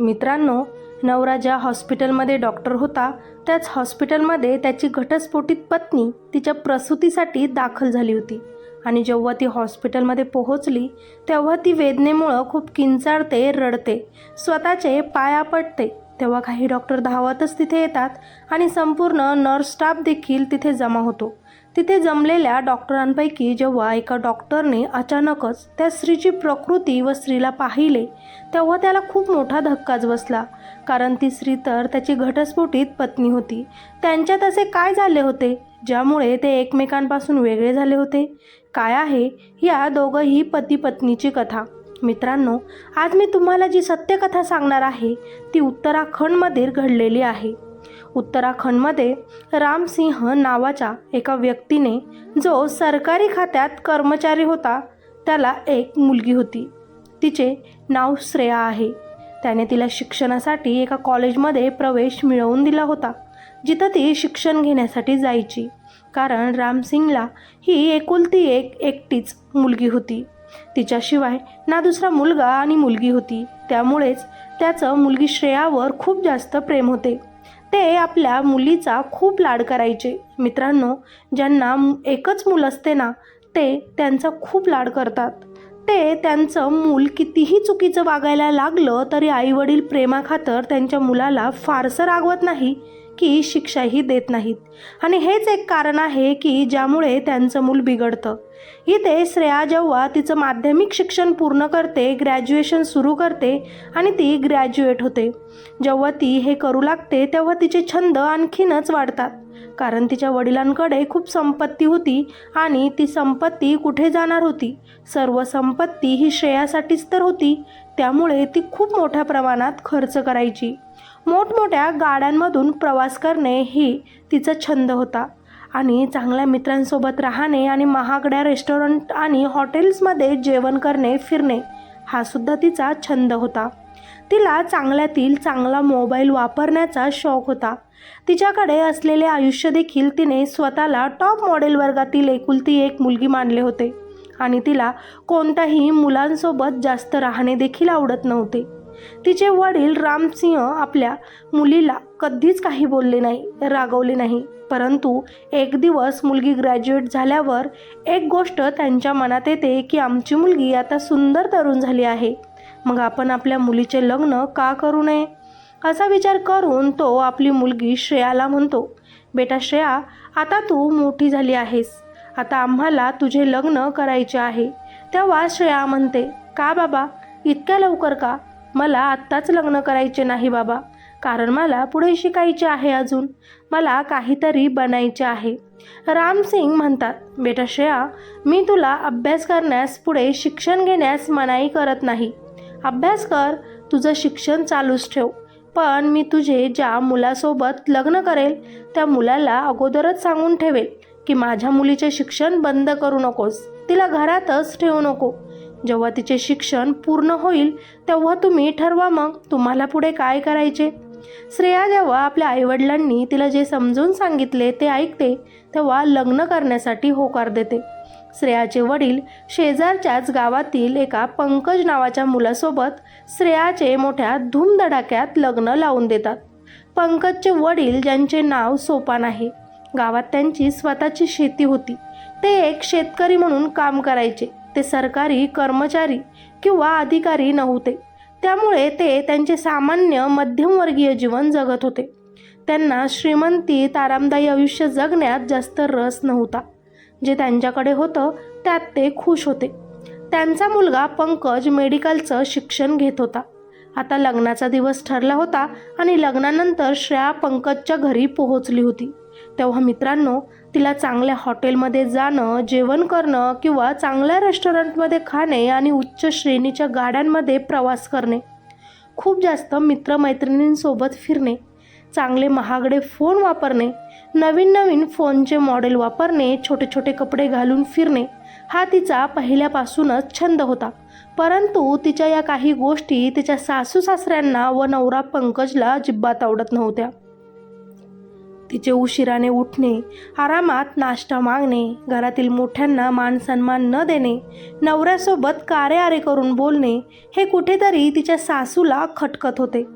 मित्रांनो नवरा ज्या हॉस्पिटलमध्ये डॉक्टर होता. त्याच हॉस्पिटलमध्ये त्याची घटस्फोटित पत्नी तिच्या प्रसूतीसाठी दाखल झाली होती. आणि जेव्हा ती हॉस्पिटलमध्ये पोहोचली तेव्हा ती वेदनेमुळं खूप किंचाळते रडते स्वतःचे पाया पडते. तेव्हा काही डॉक्टर धावतच तिथे येतात आणि संपूर्ण नर्स स्टाफ देखील तिथे जमा होतो. तिथे जमलेल्या डॉक्टरांपैकी जेव्हा एका डॉक्टरने अचानकच त्या स्त्रीची प्रकृती व स्त्रीला पाहिले तेव्हा त्याला खूप मोठा धक्काच बसला. कारण ती स्त्री तर त्याची घटस्फोटीत पत्नी होती. त्यांच्यात असे काय झाले होते? ज्यामुळे ते एकमेकांपासून वेगळे झाले होते? काय आहे या दोघंही पती पत्नीची कथा? मित्रांनो आज मी तुम्हाला जी सत्यकथा सांगणार आहे ती उत्तराखंडमध्ये घडलेली आहे. उत्तराखंडमध्ये रामसिंह नावाच्या एका व्यक्तीने जो सरकारी खात्यात कर्मचारी होता त्याला एक मुलगी होती. तिचे नाव श्रेया आहे. त्याने तिला शिक्षणासाठी एका कॉलेजमध्ये प्रवेश मिळवून दिला होता जिथं ती शिक्षण घेण्यासाठी जायची. कारण रामसिंगला ही एकुलती एक एकटीच मुलगी होती. तिच्याशिवाय ना दुसरा मुलगा आणि मुलगी होती. त्यामुळेच त्याचं मुलगी श्रेयावर खूप जास्त प्रेम होते. ते आपल्या मुलीचा खूप लाड करायचे. मित्रांनो ज्यांना एकच मूल असते ना ते त्यांचा खूप लाड करतात. ते त्यांचं मूल कितीही चुकीचं वागायला लागलं तरी आईवडील प्रेमाखातर त्यांच्या मुलाला फारसं रागवत नाही. की शिक्षाही देत नाहीत. आणि हेच एक कारण आहे की ज्यामुळे त्यांचं मूल बिघडतं. इथे श्रेया जेव्हा तिचं माध्यमिक शिक्षण पूर्ण करते ग्रॅज्युएशन सुरू करते आणि ती ग्रॅज्युएट होते. जेव्हा ती हे करू लागते तेव्हा तिचे छंद आणखीनच वाढतात. कारण तिच्या वडिलांकडे खूप संपत्ती होती आणि ती संपत्ती कुठे जाणार होती? सर्व संपत्ती ही श्रेयासाठीच तर होती. त्यामुळे ती खूप मोठ्या प्रमाणात खर्च करायची. मोठमोठ्या गाड्यांमधून प्रवास करणे ही तिचा छंद होता. आणि चांगल्या मित्रांसोबत राहणे आणि महागड्या रेस्टॉरंट आणि हॉटेल्समध्ये जेवण करणे फिरणे हा सुद्धा तिचा छंद होता. तिला चांगल्यातील चांगला मोबाईल वापरण्याचा शौक होता. तिच्याकडे असलेले आयुष्य देखील तिने स्वतःला टॉप मॉडेल वर्गातील एकुलती एक मुलगी मानले होते. आणि तिला कोणत्याही मुलांसोबत जास्त राहणे देखील आवडत नव्हते. तिचे वडील रामसिंह आपल्या मुलीला कधीच काही बोलले नाही रागवले नाही. परंतु एक दिवस मुलगी ग्रॅज्युएट झाल्यावर एक गोष्ट त्यांच्या मनात येते की आमची मुलगी आता सुंदर तरुण झाली आहे. मग आपण आपल्या मुलीचे लग्न का करू नये? असा विचार करून तो आपली मुलगी श्रेयाला म्हणतो बेटा श्रेया आता तू मोठी झाली आहेस. आता आम्हाला तुझे लग्न करायचे आहे. तेव्हा श्रेया म्हणते का बाबा? इतक्या लवकर का? मला आत्ताच लग्न करायचे नाही बाबा. कारण मला पुढे शिकायचे आहे अजून. मला काहीतरी बनायचे आहे. रामसिंग म्हणतात बेटा श्रेया मी तुला अभ्यास करण्यास पुढे शिक्षण घेण्यास मनाई करत नाही. अभ्यास कर तुझं शिक्षण चालूच ठेव. पण मी तुझे ज्या मुलासोबत लग्न करेल त्या मुलाला अगोदरच सांगून ठेवेल की माझ्या मुलीचे शिक्षण बंद करू नकोस. तिला घरातच ठेवू नको. जेव्हा तिचे शिक्षण पूर्ण होईल तेव्हा तुम्ही ठरवा मग तुम्हाला पुढे काय करायचे? श्रेया जेव्हा आपल्या आईवडिलांनी तिला जे समजून सांगितले ते ऐकते तेव्हा लग्न करण्यासाठी होकार देते. श्रेयाचे वडील शेजारच्याच गावातील एका पंकज नावाच्या मुलासोबत श्रेयाचे मोठ्या धूमधडाक्यात लग्न लावून देतात. पंकजचे वडील ज्यांचे नाव सोपान आहे गावात त्यांची स्वतःची शेती होती. ते एक शेतकरी म्हणून काम करायचे. ते सरकारी कर्मचारी किंवा अधिकारी नव्हते. त्यामुळे ते त्यांचे सामान्य मध्यमवर्गीय जीवन जगत होते. त्यांना श्रीमंतीत आरामदायी आयुष्य जगण्यात जास्त रस नव्हता. जे त्यांच्याकडे होतं त्यात ते खुश होते. त्यांचा मुलगा पंकज मेडिकलचं शिक्षण घेत होता. आता लग्नाचा दिवस ठरला होता आणि लग्नानंतर श्रेया पंकजच्या घरी पोहोचली होती. तेव्हा मित्रांनो तिला चांगल्या हॉटेलमध्ये जाणं जेवण करणं किंवा चांगल्या रेस्टॉरंटमध्ये खाणे आणि उच्च श्रेणीच्या गाड्यांमध्ये प्रवास करणे. खूप जास्त मित्रमैत्रिणींसोबत फिरणे. चांगले महागडे फोन वापरणे. नवीन नवीन फोनचे मॉडेल वापरणे. छोटे छोटे कपडे घालून फिरणे. हा तिचा पहिल्यापासूनच छंद होता. परंतु तिच्या या काही गोष्टी तिच्या सासू सासऱ्यांना व नवरा पंकजला अजिबात आवडत नव्हत्या. तिचे उशिराने उठणे आरामात नाश्ता मागणे घरातील मोठ्यांना मान सन्मान न देणे नवऱ्यासोबत कारे आरे करून बोलणे हे कुठेतरी तिच्या सासूला खटकत होते.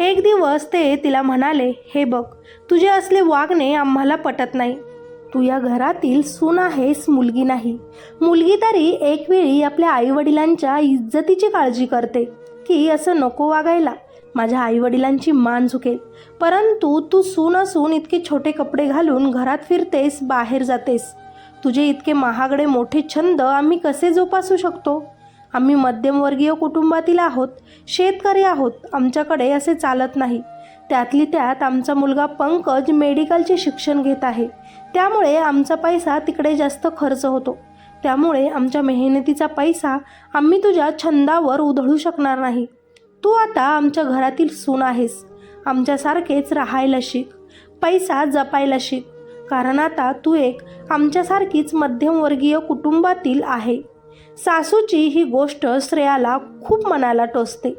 एक दिवस ते तिला म्हणाले हे बघ तुझे असले वागणे आम्हाला पटत नाही. तू या घरातील सून आहेस मुलगी नाही. मुलगी तरी एक वेळी आपल्या आईवडिलांच्या इज्जतीची काळजी करते. की असं नको वागायला. माझ्या आईवडिलांची मान चुकेल. परंतु तू सून असून इतके छोटे कपडे घालून घरात फिरतेस बाहेर जातेस. तुझे इतके महागडे मोठे छंद आम्ही कसे जोपासू शकतो? आम्ही मध्यमवर्गीय कुटुंबातील आहोत शेतकरी आहोत आमच्याकडे असे चालत नाही. त्यातली त्यात आमचा मुलगा पंकज मेडिकलचे शिक्षण घेत आहे. त्यामुळे आमचा पैसा तिकडे जास्त खर्च होतो. त्यामुळे आमच्या मेहनतीचा पैसा आम्ही तुझ्या छंदावर उधळू शकणार नाही. तू आता आमच्या घरातील सून आहेस. आमच्यासारखेच राहायला शिक. पैसा जपायला शिक. कारण आता तू एक आमच्यासारखीच मध्यमवर्गीय कुटुंबातील आहे. सासूची ही गोष्ट श्रेयाला खूप मनाला टोचते.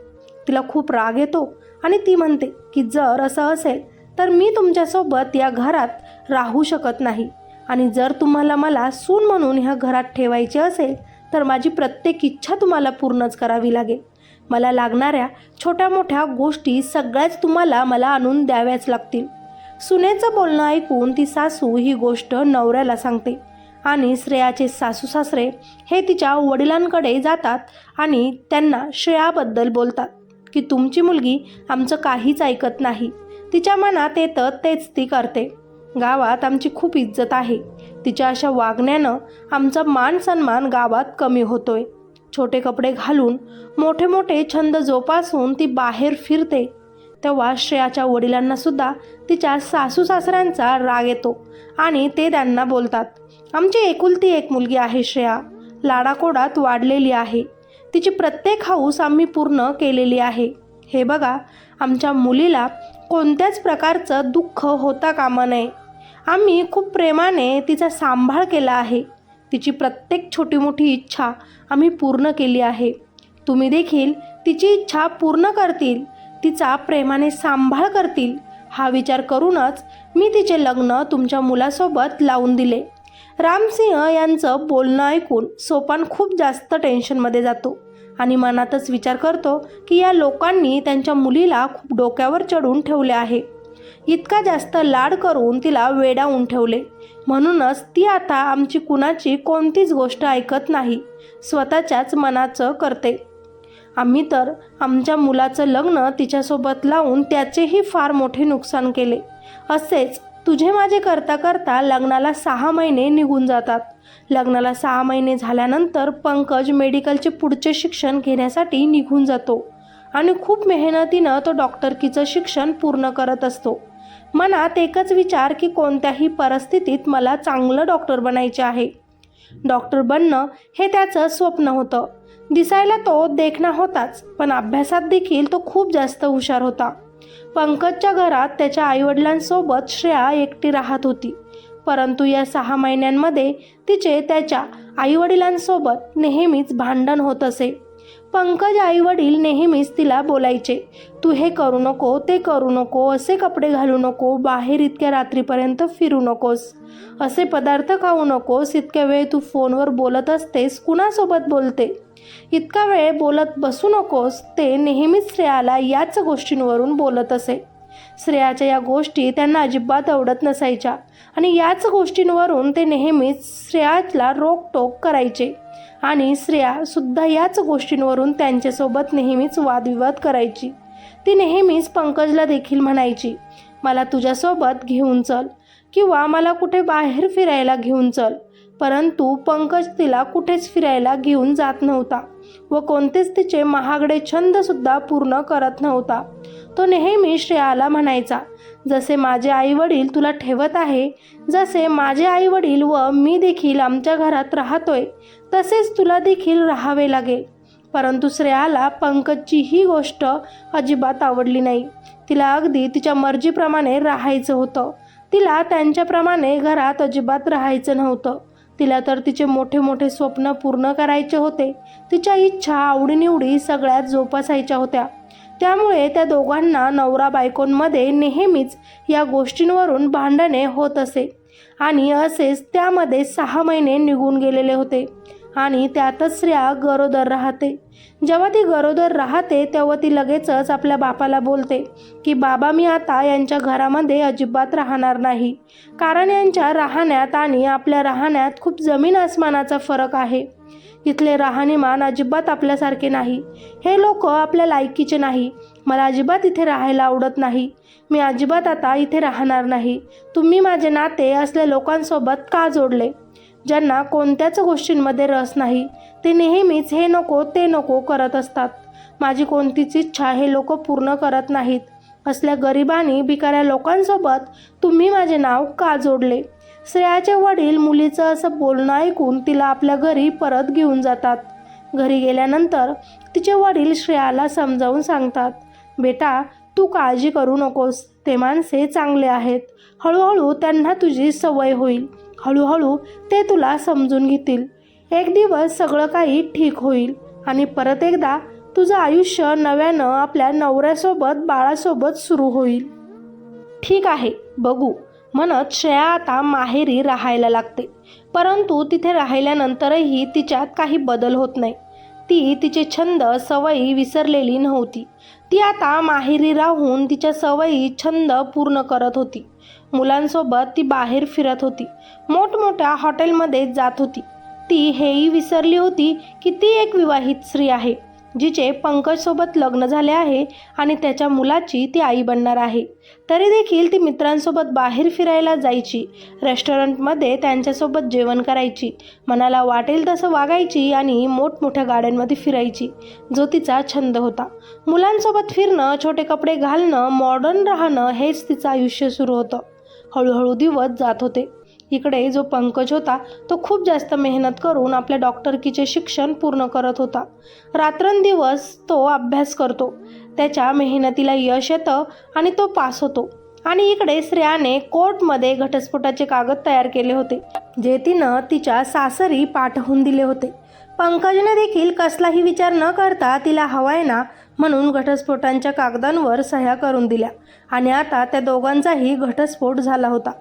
तिला खूप राग येतो आणि ती म्हणते की जर असं असेल तर मी तुमच्यासोबत या घरात राहू शकत नाही. आणि जर तुम्हाला मला सून म्हणून ह्या घरात ठेवायचे असेल तर माझी प्रत्येक इच्छा तुम्हाला पूर्णच करावी लागेल. मला लागणाऱ्या छोट्या मोठ्या गोष्टी सगळ्याच तुम्हाला मला आणून द्याव्याच लागतील. सुनेचं बोलणं ऐकून ती सासू ही गोष्ट नवऱ्याला सांगते आणि श्रेयाचे सासू सासरे हे तिच्या वडिलांकडे जातात आणि त्यांना श्रेयाबद्दल बोलतात की तुमची मुलगी आमचं काहीच ऐकत नाही. तिच्या मनात येतं तेच ती करते. गावात आमची खूप इज्जत आहे. तिच्या अशा वागण्यानं आमचा मान सन्मान गावात कमी होतोय. छोटे कपडे घालून मोठे मोठे छंद जोपासून ती बाहेर फिरते. तेव्हा श्रेयाच्या वडिलांना सुद्धा तिच्या सासू सासऱ्यांचा राग येतो आणि ते त्यांना बोलतात आमची एकुलती एक मुलगी आहे श्रेया. लाडाकोडात वाढलेली आहे. तिची प्रत्येक हाऊस आम्ही पूर्ण केलेली आहे. हे बघा आमच्या मुलीला कोणत्याच प्रकारचं दुःख होता कामा नये. आम्ही खूप प्रेमाने तिचा सांभाळ केला आहे. तिची प्रत्येक छोटी मोठी इच्छा आम्ही पूर्ण केली आहे. तुम्ही देखील तिची इच्छा पूर्ण करतील तिचा प्रेमाने सांभाळ करतील हा विचार करूनच मी तिचे लग्न तुमच्या मुलासोबत लावून दिले. रामसिंह यांचं बोलणं ऐकून सोपान खूप जास्त टेन्शनमध्ये जातो आणि मनातच विचार करतो की या लोकांनी त्यांच्या मुलीला खूप डोक्यावर चढून ठेवले आहे. इतका जास्त लाड करून तिला वेडावून ठेवले. म्हणूनच ती आता आमची कुणाची कोणतीच गोष्ट ऐकत नाही. स्वतःच्याच मनाचं करते. आम्ही तर आमच्या मुलाचं लग्न तिच्यासोबत लावून त्याचेही फार मोठे नुकसान केले. असेच तुझे माझे करता करता लग्नाला सहा महिने निघून जातात. लग्नाला सहा महिने झाल्यानंतर पंकज मेडिकलचे पुढचे शिक्षण घेण्यासाठी निघून जातो. आणि खूप मेहनतीनं तो डॉक्टरकीचं शिक्षण पूर्ण करत असतो. मनात एकच विचार की कोणत्याही परिस्थितीत मला चांगलं डॉक्टर बनायचे आहे. डॉक्टर बनणं हे त्याचं स्वप्न होतं. दिसायला तो देखणा होताच पण अभ्यासात देखील तो खूप जास्त हुशार होता. पंकजच्या घरात त्याच्या आईवडिलांसोबत श्रेया एकटी राहत होती. परंतु या सहा महिन्यांमध्ये तिचे त्याच्या आईवडिलांसोबत नेहमीच भांडण होत असे. पंकज आईवडील नेहमीच तिला बोलायचे तू हे करू नको ते करू नको असे कपडे घालू नको बाहेर इतक्या रात्रीपर्यंत फिरू नकोस असे पदार्थ खाऊ नकोस इतक्या वेळ तू फोनवर बोलत असतेस कुणासोबत बोलते? इतका वेळ बोलत बसू नकोस ते नेहमीच श्रेयाला याच गोष्टींवरून बोलत असे. श्रेयाच्या या गोष्टी त्यांना अजिबात आवडत नसायच्या आणि याच गोष्टींवरून ते नेहमीच श्रेयाला रोकटोक करायचे. आणि श्रेयासुद्धा याच गोष्टींवरून त्यांच्यासोबत नेहमीच वादविवाद करायची. ती नेहमीच पंकजला देखील म्हणायची मला तुझ्यासोबत घेऊन चल किंवा मला कुठे बाहेर फिरायला घेऊन चल परंतु पंकज तिला कुठेच फिरायला घेऊन जात नव्हता व कोणतेच तिचे महागडे छंदसुद्धा पूर्ण करत नव्हता. तो नेहमी श्रेयाला म्हणायचा जसे माझे आईवडील तुला ठेवत आहे जसे माझे आईवडील व मी देखील आमच्या घरात राहतोय तसेच तुला देखील राहावे लागेल. परंतु श्रेयाला पंकजची ही गोष्ट अजिबात आवडली नाही. तिला अगदी तिच्या मर्जीप्रमाणे राहायचं होतं. तिला त्यांच्याप्रमाणे घरात अजिबात राहायचं नव्हतं. तिला तर तिचे मोठे मोठे स्वप्न पूर्ण करायचे होते. तिच्या इच्छा आवडीनिवडी सगळ्यात जोपासायच्या होत्या. त्यामुळे त्या दोघांना नवरा बायकोंमध्ये नेहमीच या गोष्टींवरून भांडणे होत असे. आणि असेच त्यामध्ये सहा महिने निघून गेलेले होते. आणि त्यातच स्त्रिया गरोदर राहते. जेव्हा ती गरोदर राहते तेव्हा ती लगेचच आपल्या बापाला बोलते की बाबा मी आता यांच्या घरामध्ये अजिबात राहणार नाही. कारण यांच्या राहण्यात आणि आपल्या राहण्यात खूप जमीन आसमानाचा फरक आहे. इथले राहणीमान अजिबात आपल्यासारखे नाही. हे लोक आपल्या लायकीचे नाही. मला अजिबात इथे राहायला आवडत नाही. मी अजिबात आता इथे राहणार नाही. तुम्ही माझे नाते असल्या लोकांसोबत का जोडले? ज्यांना कोणत्याच गोष्टींमध्ये रस नाही ते नेहमीच हे नको ते नको करत असतात. माझी कोणतीच इच्छा हे लोक पूर्ण करत नाहीत. असल्या गरिबांनी भिकाऱ्या लोकांसोबत तुम्ही माझे नाव का जोडले? श्रेयाचे वडील मुलीचं असं बोलणं ऐकून तिला आपल्या घरी परत घेऊन जातात. घरी गेल्यानंतर तिचे वडील श्रेयाला समजावून सांगतात बेटा तू काळजी करू नकोस. ते माणसे चांगले आहेत. हळूहळू त्यांना तुझी सवय होईल. हळूहळू ते तुला समजून घेतील. एक दिवस सगळं काही ठीक होईल आणि परत एकदा तुझं आयुष्य नव्यानं आपल्या नवऱ्यासोबत बाळासोबत सुरू होईल. ठीक आहे बघू. म्हणत श्रेया आता माहेरी राहायला लागते. परंतु तिथे राहिल्यानंतरही तिच्यात काही बदल होत नाही. ती तिचे छंद सवयी विसरलेली नव्हती. ती आता माहेरी राहून तिच्या सवयी छंद पूर्ण करत होती. मुलांसोबत ती बाहेर फिरत होती. मोठमोठ्या हॉटेलमध्ये जात होती. ती हेही विसरली होती की ती एक विवाहित स्त्री आहे जिचे पंकजसोबत लग्न झाले आहे आणि त्याच्या मुलाची ती आई बनणार आहे. तरी देखील ती मित्रांसोबत बाहेर फिरायला जायची रेस्टॉरंटमध्ये त्यांच्यासोबत जेवण करायची मनाला वाटेल तसं वागायची आणि मोठमोठ्या गाड्यांमध्ये फिरायची जो तिचा छंद होता. मुलांसोबत फिरणं छोटे कपडे घालणं मॉडर्न राहणं हेच तिचं आयुष्य सुरू होतं. हळूहळू दिवस जात होते. इकडे जो पंकज होता तो खूप जास्त मेहनत करून आपल्या डॉक्टरकीचे शिक्षण पूर्ण करत होता. रात्रंदिवस तो अभ्यास करतो. त्याच्या मेहनतीला यश येतं आणि तो पास होतो. आणि इकडे श्रेयाने कोर्टमध्ये घटस्फोटाचे कागद तयार केले होते जे तिनं तिच्या सासरी पाठवून दिले होते. पंकजने देखील कसलाही विचार न करता तिला हवाय ना म्हणून घटस्फोटांच्या कागदांवर सह्या करून दिल्या आणि आता त्या दोघांचाही घटस्फोट झाला होता.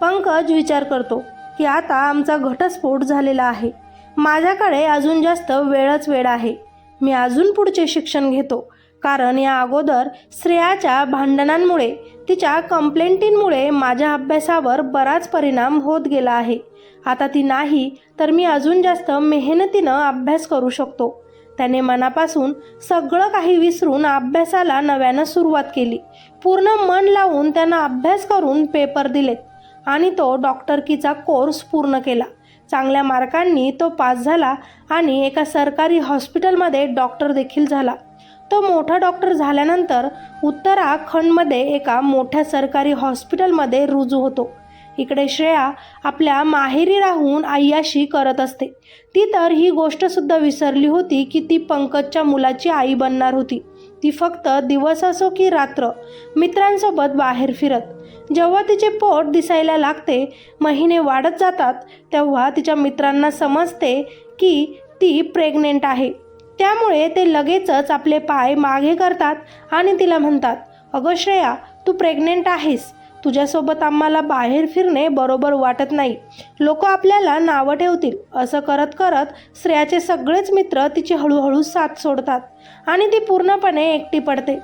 पंकज विचार करतो की आता आमचा घटस्फोट झालेला आहे. माझ्याकडे अजून जास्त वेळच वेळ आहे. मी अजून पुढचे शिक्षण घेतो. कारण या अगोदर श्रेयाच्या भांडणांमुळे तिच्या कंप्लेंटींमुळे माझ्या अभ्यासावर बराच परिणाम होत गेला आहे. आता ती नाही तर मी अजून जास्त मेहनतीनं अभ्यास करू शकतो. त्याने मनापासून सगळं काही विसरून अभ्यासाला नव्यानं सुरुवात केली. पूर्ण मन लावून त्यानं अभ्यास करून पेपर दिलेत आणि तो डॉक्टरकीचा कोर्स पूर्ण केला. चांगल्या मार्कांनी तो पास झाला आणि एका सरकारी हॉस्पिटलमध्ये डॉक्टर देखील झाला. तो मोठा डॉक्टर झाल्यानंतर उत्तराखंडमध्ये एका मोठ्या सरकारी हॉस्पिटलमध्ये रुजू होतो. इकडे श्रेया आपल्या माहेरी राहून आय्याशी करत असते. ती तर ही गोष्टसुद्धा विसरली होती की ती पंकजच्या मुलाची आई बनणार होती. ती फक्त दिवस असो की रात्र मित्रांसोबत बाहेर फिरत. जेव्हा तिचे पोट दिसायला लागते महिने वाढत जातात तेव्हा तिच्या मित्रांना समजते की ती प्रेग्नेंट आहे. त्यामुळे ते लगेचच आपले पाय मागे करतात आणि तिला म्हणतात अगं श्रेया तू प्रेग्नेंट आहेस. तुझ्यासोबत आम्हाला बाहेर फिरणे बरोबर वाटत नाही. लोक आपल्याला नावं ठेवतील. असं करत करत श्रेयाचे सगळेच मित्र तिची हळूहळू साथ सोडतात आणि ती पूर्णपणे एकटी पडते.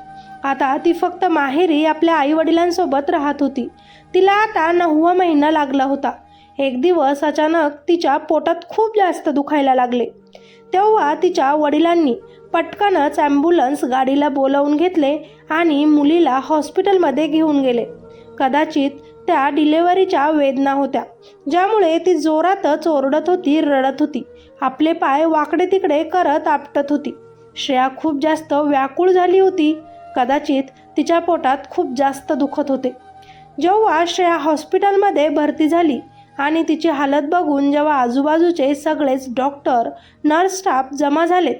आता ती फक्त माहेरी आपल्या आईवडिलांसोबत राहत होती. तिला आता नववा महिना लागला होता. एक दिवस अचानक तिच्या पोटात खूप जास्त दुखायला लागले. तेव्हा तिच्या वडिलांनी पटकनच ॲम्ब्युलन्स गाडीला बोलावून घेतले आणि मुलीला हॉस्पिटलमध्ये घेऊन गेले. कदाचित त्या डिलेवरीच्या वेदना होत्या ज्यामुळे ती जोरातच ओरडत होती रडत होती. आपले पाय वाकडे तिकडे करत आपटत होती. श्रेया खूप जास्त व्याकुळ झाली होती. कदाचित तिच्या पोटात खूप जास्त दुखत होते. जेव्हा श्रेया हॉस्पिटलमध्ये भरती झाली आणि तिची हालत बघून जेव्हा आजूबाजूचे सगळेच डॉक्टर नर्स स्टाफ जमा झालेत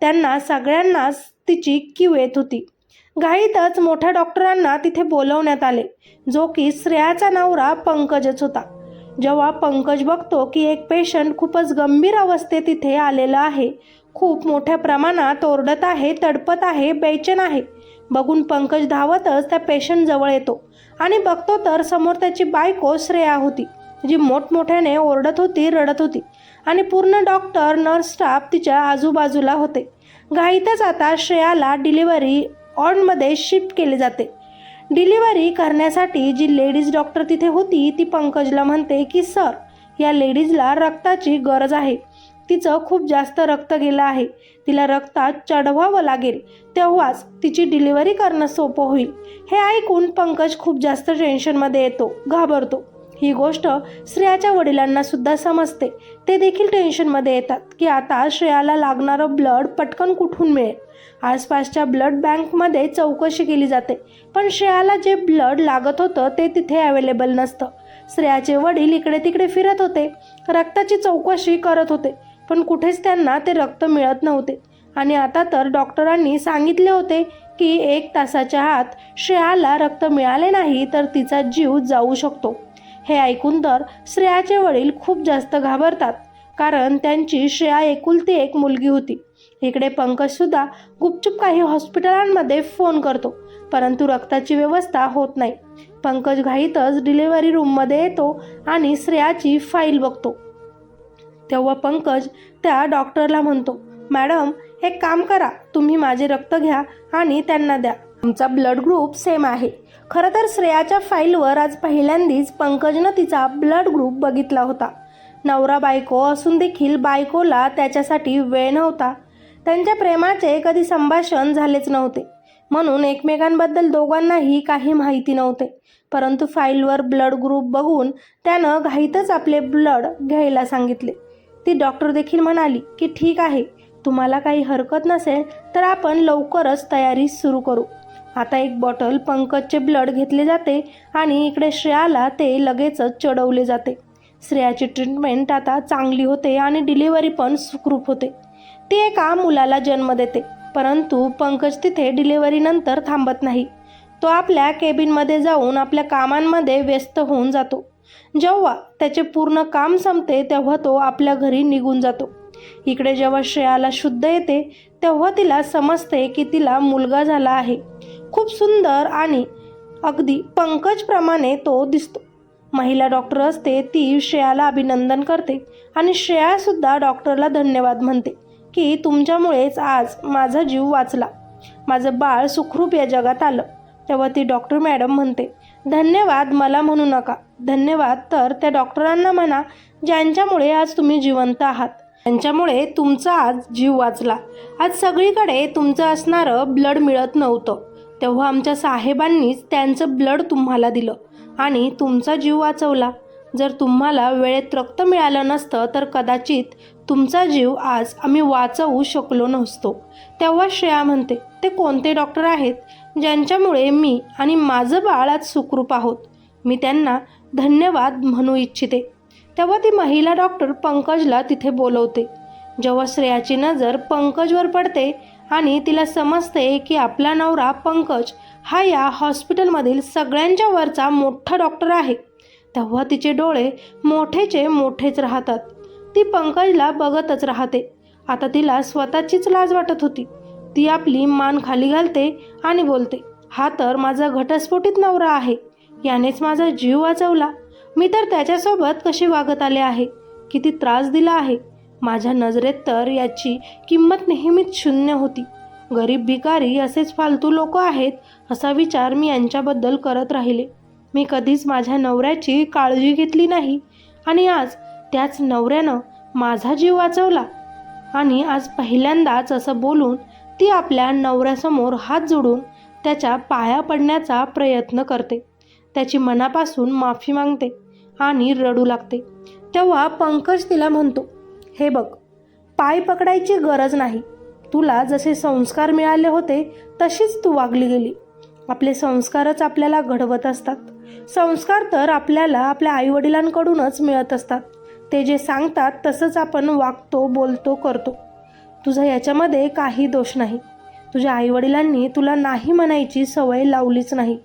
त्यांना सगळ्यांनाच तिची कीव येत होती. घाईतच मोठ्या डॉक्टरांना तिथे बोलवण्यात आले जो की श्रेयाचा नवरा पंकजच होता. जेव्हा पंकज बघतो की एक पेशंट खूपच गंभीर अवस्थेत तिथे आलेला आहे खूप मोठ्या प्रमाणात ओरडत आहे तडपत आहे बेचैन आहे. बघून पंकज धावतच त्या पेशंट जवळ येतो आणि बघतो तर समोर त्याची बायको श्रेया होती जी मोठमोठ्याने ओरडत होती रडत होती आणि पूर्ण डॉक्टर नर्स स्टाफ तिच्या आजूबाजूला होते. घाईतच आता श्रेयाला डिलिव्हरी ऑनमध्ये शिफ्ट केले जाते. डिलिव्हरी करण्यासाठी जी लेडीज डॉक्टर तिथे होती ती पंकजला म्हणते की सर या लेडीजला रक्ताची गरज आहे. तिचं खूप जास्त रक्त गेलं आहे. तिला रक्तात चढवावं लागेल. तेव्हाच तिची डिलिव्हरी करणं सोपं होईल. हे ऐकून पंकज खूप जास्त टेन्शनमध्ये येतो घाबरतो. ही गोष्ट श्रेयाच्या वडिलांना सुद्धा समजते. ते देखील टेन्शनमध्ये येतात की आता श्रेयाला लागणारं ब्लड पटकन कुठून मिळेल? आसपासच्या ब्लड बँकमध्ये चौकशी केली जाते. पण श्रेयाला जे ब्लड लागत होतं ते तिथे अवेलेबल नसतं. श्रेयाचे वडील इकडे तिकडे फिरत होते. रक्ताची चौकशी करत होते. पण कुठेच त्यांना ते रक्त मिळत नव्हते. आणि आता तर डॉक्टरांनी सांगितले होते की एक तासाच्या आत श्रेयाला रक्त मिळाले नाही तर तिचा जीव जाऊ शकतो. हे ऐकून तर श्रेयाचे वडील खूप जास्त घाबरतात. कारण त्यांची श्रेया एकुलती एक मुलगी होती. इकडे पंकजसुद्धा गुपचूप काही हॉस्पिटलांमध्ये फोन करतो परंतु रक्ताची व्यवस्था होत नाही. पंकज घाईतच डिलिव्हरी रूममध्ये येतो आणि श्रेयाची फाईल बघतो. तेव्हा पंकज त्या डॉक्टरला म्हणतो मॅडम एक काम करा तुम्ही माझे रक्त घ्या आणि त्यांना द्या. तुमचा ब्लड ग्रुप सेम आहे. खरं तर श्रेयाच्या फाईलवर आज पहिल्यांदाच पंकजनं तिचा ब्लड ग्रुप बघितला होता. नवरा बायको असून देखील बायकोला त्याच्यासाठी वेळ नव्हता. त्यांच्या प्रेमाचे कधी संभाषण झालेच नव्हते. म्हणून एकमेकांबद्दल दोघांनाही काही माहिती नव्हते. परंतु फाईलवर ब्लड ग्रुप बघून त्यानं घाईतच आपले ब्लड घ्यायला सांगितले. ती डॉक्टर देखील म्हणाली की ठीक आहे. तुम्हाला काही हरकत नसेल तर आपण लवकरच तयारी सुरू करू. आता एक बॉटल पंकजचे ब्लड घेतले जाते आणि इकडे श्रेयाला ते लगेचच चढवले जाते. श्रेयाची ट्रीटमेंट आता चांगली होते आणि डिलिव्हरी पण सुखरूप होते. ती एका मुलाला जन्म देते परंतु पंकज तिथे डिलिव्हरीनंतर थांबत नाही. तो आपल्या केबिनमध्ये जाऊन आपल्या कामांमध्ये व्यस्त होऊन जातो. जेव्हा त्याचे पूर्ण काम संपते तेव्हा तो आपल्या घरी निघून जातो. इकडे जेव्हा श्रेयाला शुद्ध येते तेव्हा तिला समजते की तिला मुलगा झाला आहे. खूप सुंदर आणि अगदी पंकजप्रमाणे तो दिसतो. महिला डॉक्टर असते ती श्रेयाला अभिनंदन करते आणि श्रेयासुद्धा डॉक्टरला धन्यवाद म्हणते. की तुमच्यामुळेच आज माझा जीव वाचला. माझं बाळ सुखरूप या जगात आलं. तेव्हा ती डॉक्टर मॅडम म्हणते धन्यवाद मला म्हणू नका. धन्यवाद तर त्या डॉक्टरांना म्हणा ज्यांच्यामुळे आज तुम्ही जिवंत आहात. त्यांच्यामुळे तुमचा आज जीव वाचला. आज सगळीकडे तुमचं असणारं ब्लड मिळत नव्हतं. तेव्हा आमच्या साहेबांनीच त्यांचं ब्लड तुम्हाला दिलं आणि तुमचा जीव वाचवला. जर तुम्हाला वेळेत रक्त मिळालं नसतं तर कदाचित तुमचा जीव आज आम्ही वाचवू शकलो नसतो. तेव्हा श्रेया म्हणते ते कोणते डॉक्टर आहेत ज्यांच्यामुळे मी आणि माझं बाळ आज सुखरूप आहोत? मी त्यांना धन्यवाद म्हणू इच्छिते. तेव्हा ती महिला डॉक्टर पंकजला तिथे बोलवते. जेव्हा श्रेयाची नजर पंकजवर पडते आणि तिला समजते की आपला नवरा पंकज हा या हॉस्पिटलमधील सगळ्यांच्या वरचा मोठा डॉक्टर आहे तेव्हा तिचे डोळे मोठेचे मोठेच राहतात. ती पंकजला बघतच राहते. आता तिला स्वतःचीच लाज वाटत होती. ती आपली मान खाली घालते आणि बोलते हा तर माझा घटस्फोटित नवरा आहे. यानेच माझा जीव वाचवला. मी तर त्याच्यासोबत कशी वागत आले आहे? किती त्रास दिला आहे. माझ्या नजरेत तर याची किंमत नेहमीच शून्य होती. गरीब भिकारी असेच फालतू लोक आहेत असा विचार मी यांच्याबद्दल करत राहिले. मी कधीच माझ्या नवऱ्याची काळजी घेतली नाही. आणि आज त्याच नवऱ्यानं माझा जीव वाचवला. आणि आज पहिल्यांदाच असं बोलून ती आपल्या नवऱ्यासमोर हात जोडून त्याच्या पाया पडण्याचा प्रयत्न करते. त्याची मनापासून माफी मागते आणि रडू लागते. तेव्हा पंकज तिला म्हणतो हे बघ पाय पकडायची गरज नाही. तुला जसे संस्कार मिळाले होते तशीच तू वागली गेली. आपले संस्कारच आपल्याला घडवत असतात. संस्कार तर आपल्याला आपल्या आईवडिलांकडूनच मिळत असतात. ते जे सांगतात तसंच आपण वागतो बोलतो करतो. तुझा याच्यामध्ये काही दोष नाही. तुझ्या आईवडिलांनी तुला नाही म्हणायची सवय लावलीच नाही.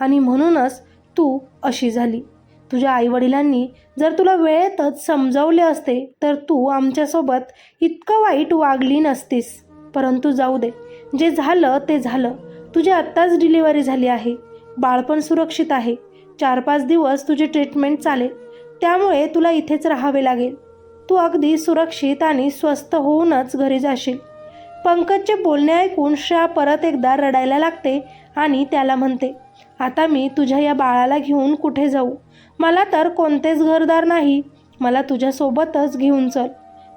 आणि म्हणूनच तू अशी झाली. तुझ्या आईवडिलांनी जर तुला वेळेतच समजावले असते तर तू आमच्यासोबत इतकं वाईट वागली नसतीस. परंतु जाऊ दे. जे झालं ते झालं. तुझी आत्ताच डिलिव्हरी झाली आहे. बाळपण सुरक्षित आहे. चार पाच दिवस तुझी ट्रीटमेंट चालेल. त्यामुळे तुला इथेच राहावे लागेल. तू अगदी सुरक्षित आणि स्वस्त होऊनच घरी जाशील. पंकजचे बोलणे ऐकून श्रेया परत एकदा रडायला लागते आणि त्याला म्हणते आता मी तुझ्या या बाळाला घेऊन कुठे जाऊ? मला तर कोणतेच घरदार नाही. मला तुझ्यासोबतच घेऊन चल.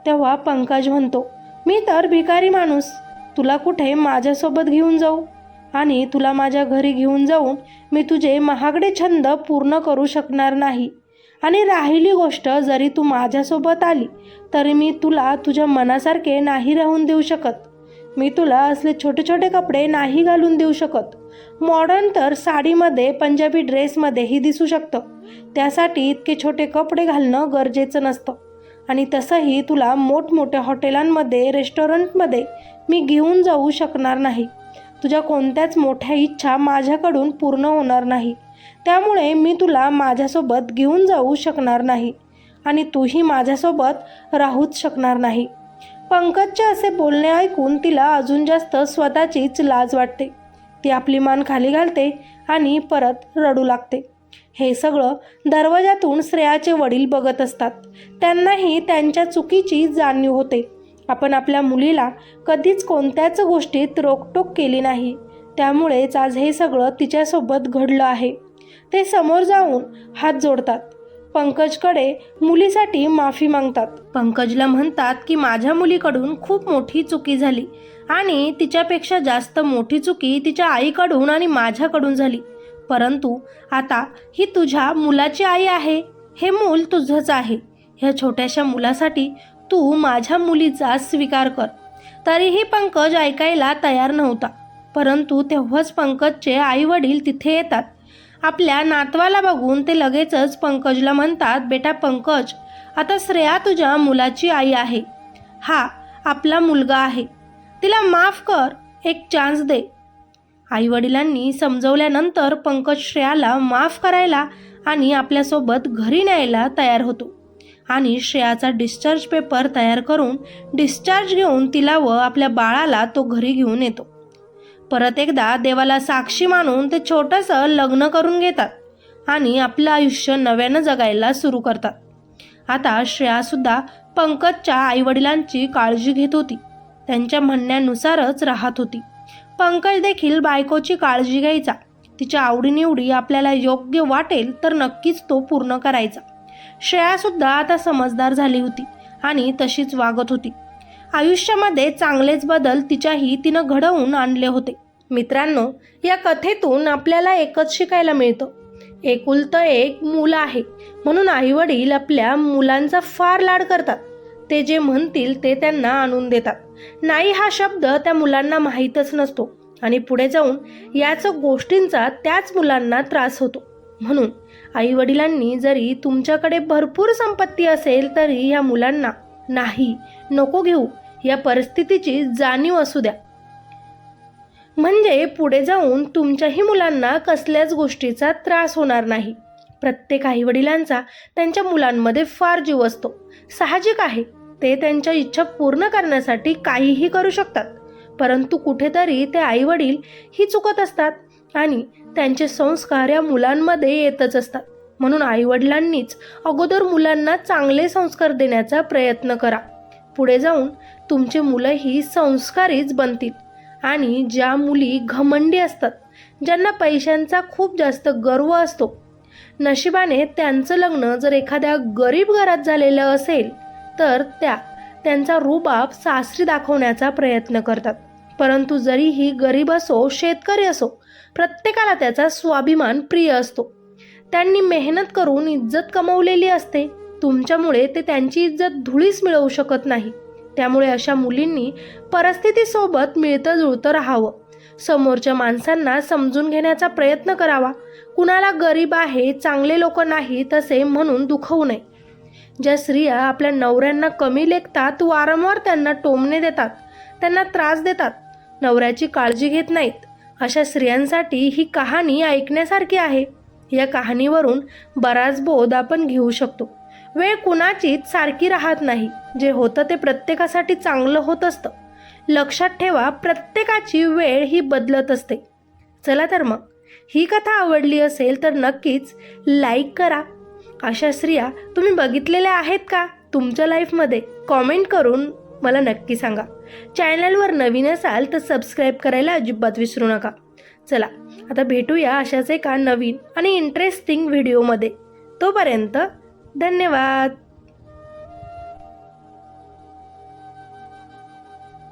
तेव्हा पंकज म्हणतो मी तर भिकारी माणूस. तुला कुठे माझ्यासोबत घेऊन जाऊ? आणि तुला माझ्या घरी घेऊन जाऊन मी तुझे महागडे छंद पूर्ण करू शकणार नाही. आणि राहिली गोष्ट जरी तू माझ्यासोबत आली तरी मी तुला तुझ्या मनासारखे नाही राहून देऊ शकत. मी तुला असले छोटे छोटे कपडे नाही घालून देऊ शकत. मॉडर्न तर साडीमध्ये पंजाबी ड्रेसमध्येही दिसू शकतं. त्यासाठी इतके छोटे कपडे घालणं गरजेचं नसतं. आणि तसंही तुला मोठमोठ्या हॉटेलांमध्ये रेस्टॉरंटमध्ये मी घेऊन जाऊ शकणार नाही. तुझ्या कोणत्याच मोठ्या इच्छा माझ्याकडून पूर्ण होणार नाही. त्यामुळे मी तुला माझ्यासोबत घेऊन जाऊ शकणार नाही आणि तूही माझ्यासोबत राहूच शकणार नाही. पंकजचे असे बोलणे ऐकून तिला अजून जास्त स्वतःचीच लाज वाटते. ती आपली मान खाली घालते आणि परत रडू लागते. हे सगळं दरवाजातून श्रेयाचे वडील बघत असतात. त्यांनाही त्यांच्या चुकीची जाणीव होते. आपण आपल्या मुलीला कधीच कोणत्याच गोष्टीत रोकटोक केली नाही. त्यामुळेच आज हे सगळं तिच्यासोबत घडलं आहे. ते समोर जाऊन हात जोडतात. पंकजकडे मुलीसाठी माफी मागतात. पंकजला म्हणतात की माझ्या मुलीकडून खूप मोठी चुकी झाली आणि तिच्यापेक्षा जास्त मोठी चुकी तिच्या आईकडून आणि माझ्याकडून झाली. परंतु आता ही तुझ्या मुलाची आई आहे. हे मूल तुझंच आहे. ह्या छोट्याशा मुलासाठी तू माझ्या मुलीचा स्वीकार कर. तरीही पंकज ऐकायला तयार नव्हता. परंतु तेव्हाच पंकजचे आई वडील तिथे येतात. आपल्या नातवाला बघून ते लगेचच पंकजला म्हणतात बेटा पंकज आता श्रेया तुझ्या मुलाची आई आहे. हा आपला मुलगा आहे. तिला माफ कर एक चान्स दे. आईवडिलांनी समजवल्यानंतर पंकज श्रेयाला माफ करायला आणि आपल्यासोबत घरी न्यायला तयार होतो. आणि श्रेयाचा डिस्चार्ज पेपर तयार करून डिस्चार्ज घेऊन तिला व आपल्या बाळाला तो घरी घेऊन येतो. परत एकदा देवाला साक्षी मानून ते छोटंसं लग्न करून घेतात आणि आपलं आयुष्य नव्यानं जगायला सुरू करतात. आता श्रेयासुद्धा पंकजच्या आईवडिलांची काळजी घेत होती. त्यांच्या म्हणण्यानुसारच राहत होती. पंकज देखील बायकोची काळजी घ्यायचा. तिच्या आवडीनिवडी आपल्याला योग्य वाटेल तर नक्कीच तो पूर्ण करायचा. श्रेयासुद्धा आता समजदार झाली होती आणि तशीच वागत होती. आयुष्यामध्ये चांगलेच बदल तिच्याही तिनं घडवून आणले होते. मित्रांनो या कथेतून आपल्याला एकच शिकायला मिळतं. एकुलतं एक मूल आहे. म्हणून आईवडील आपल्या मुलांचा फार लाड करतात. ते जे म्हणतील ते त्यांना आणून देतात. नाही हा शब्द त्या मुलांना माहीतच नसतो. आणि पुढे जाऊन याच गोष्टींचा त्याच मुलांना त्रास होतो. म्हणून आईवडिलांनी जरी तुमच्याकडे भरपूर संपत्ती असेल तरी या मुलांना नाही नको घेऊ. या परिस्थितीची जाणीव असू द्या. म्हणजे पुढे जाऊन तुमच्याही मुलांना कसल्याच गोष्टीचा त्रास होणार नाही. प्रत्येक आईवडिलांचा त्यांच्या मुलांमध्ये फार जीव असतो. साहजिक आहे ते त्यांच्या इच्छा पूर्ण करण्यासाठी काहीही करू शकतात. परंतु कुठेतरी ते आईवडील ही चुकत असतात आणि त्यांचे संस्कार या मुलांमध्ये येतच असतात. म्हणून आईवडिलांनीच अगोदर मुलांना चांगले संस्कार देण्याचा प्रयत्न करा. पुढे जाऊन तुमचे मुलंही संस्कारीच बनतील. आणि ज्या मुली घमंडी असतात ज्यांना पैशांचा खूप जास्त गर्व असतो नशिबाने त्यांचं लग्न जर एखाद्या गरीब घरात झालेलं असेल तर त्या त्यांचा रुबाब सासरी दाखवण्याचा प्रयत्न करतात. परंतु जरीही गरीब असो शेतकरी असो प्रत्येकाला त्याचा स्वाभिमान प्रिय असतो. त्यांनी मेहनत करून इज्जत कमवलेली असते. तुमच्यामुळे ते त्यांची इज्जत धुळीस मिळवू शकत नाही. त्यामुळे अशा मुलींनी परिस्थितीसोबत मिळतं जुळतं राहावं. समोरच्या माणसांना समजून घेण्याचा प्रयत्न करावा. कुणाला गरीब आहे चांगले लोक नाही तसे म्हणून दुखवू नये. ज्या स्त्रिया आपल्या नवऱ्यांना कमी लेखतात वारंवार त्यांना टोमणे देतात त्यांना त्रास देतात नवऱ्याची काळजी घेत नाहीत अशा स्त्रियांसाठी ही कहाणी ऐकण्यासारखी आहे. या कहाणीवरून बराच बोध आपण घेऊ शकतो. वेळ कुणाचीच सारखी राहत नाही. जे होतं ते प्रत्येकासाठी चांगलं होत असतं. लक्षात ठेवा प्रत्येकाची वेळ ही बदलत असते. चला तर मग ही कथा आवडली असेल तर नक्कीच लाईक करा. अशा स्त्रिया तुम्ही बघितलेल्या आहेत का? तुमच्या लाईफमध्ये कॉमेंट करून मला नक्की सांगा. चॅनलवर नवीन असाल तर सबस्क्राईब करायला अजिबात विसरू नका. चला आता भेटूया अशाच एका नवीन आणि इंटरेस्टिंग व्हिडिओमध्ये. तोपर्यंत धन्यवाद.